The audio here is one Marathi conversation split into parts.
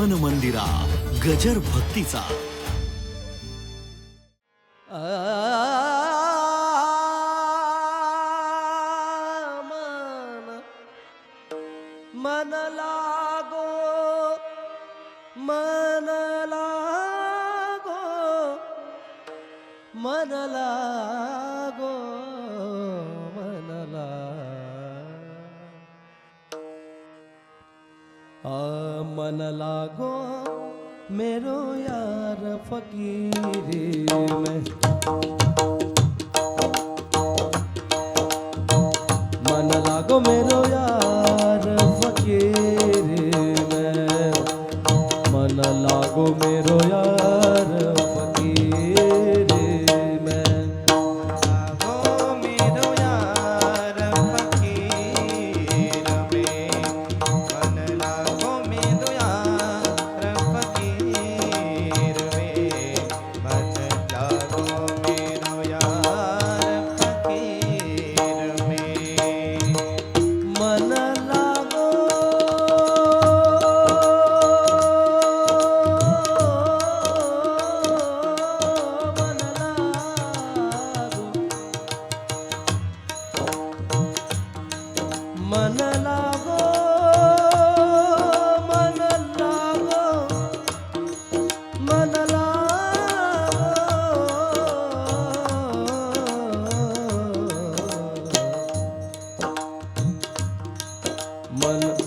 मन मंदिरा गजर भक्तीचा. मन लागो मन लागो मन लागो. मन लागो मेरो यार फकीर में। मन लागो मेरो यार फकीर में। मन लागो मेरो यार मन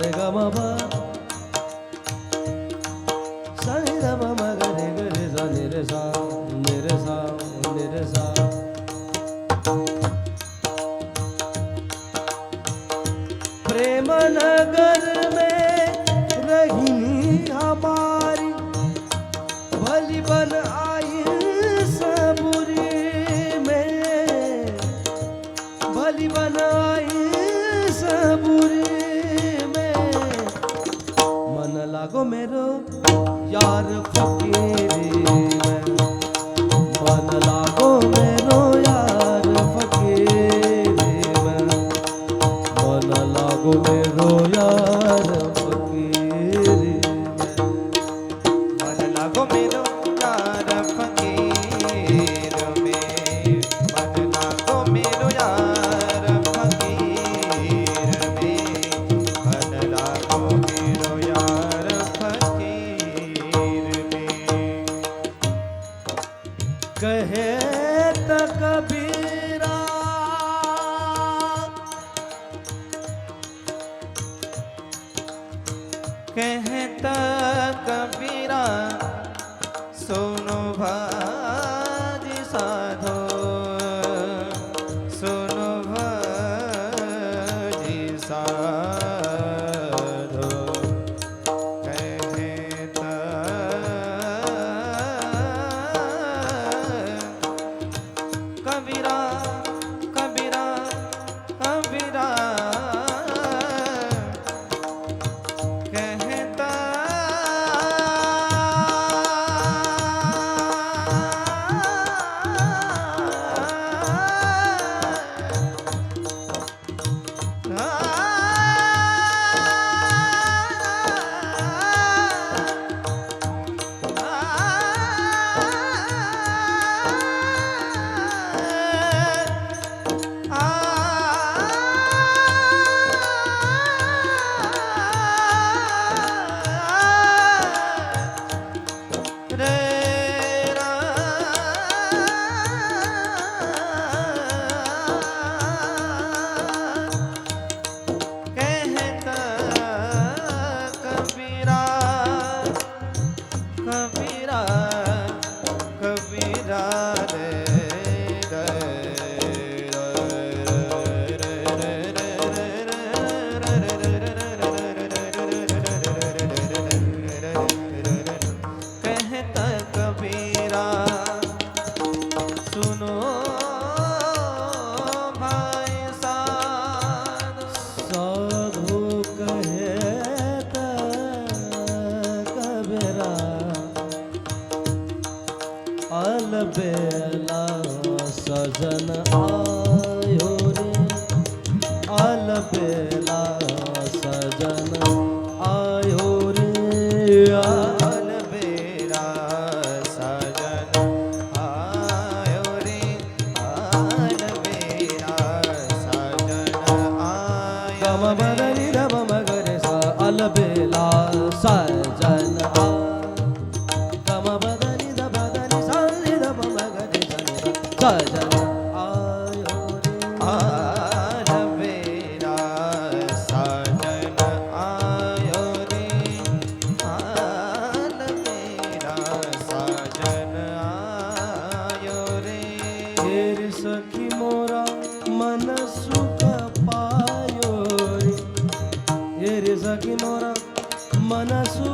রে গা যার ফকির ਸੁਨੋ ਭਾਜੀ ਸਾਧੋ ਸੁਨੋ ਭਾਜੀ ਸਾਧੋ। ਕਹਿ ਤਾ ਕਬੀਰਾ today. પેલા સજન આ మనసు